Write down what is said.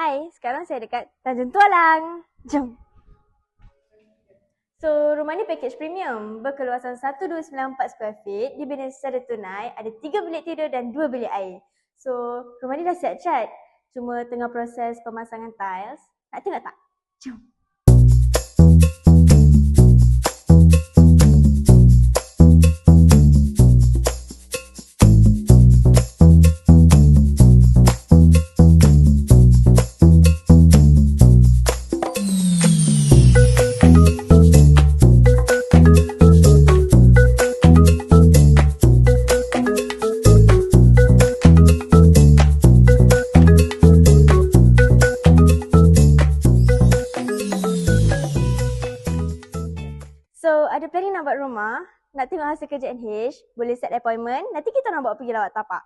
Hai, sekarang saya dekat Tanjung Tualang. Jom. So, rumah ni package premium. Berkeluasan 1294 square feet, dibina secara tunai, ada 3 bilik tidur dan 2 bilik air. So, rumah ni dah siap cat. Cuma tengah proses pemasangan tiles. Nak tengok tak? Jom. So, ada planning nak buat rumah, nak tengok hasil kerja NH, boleh set appointment, nanti kita nak bawa pergi lawat tapak.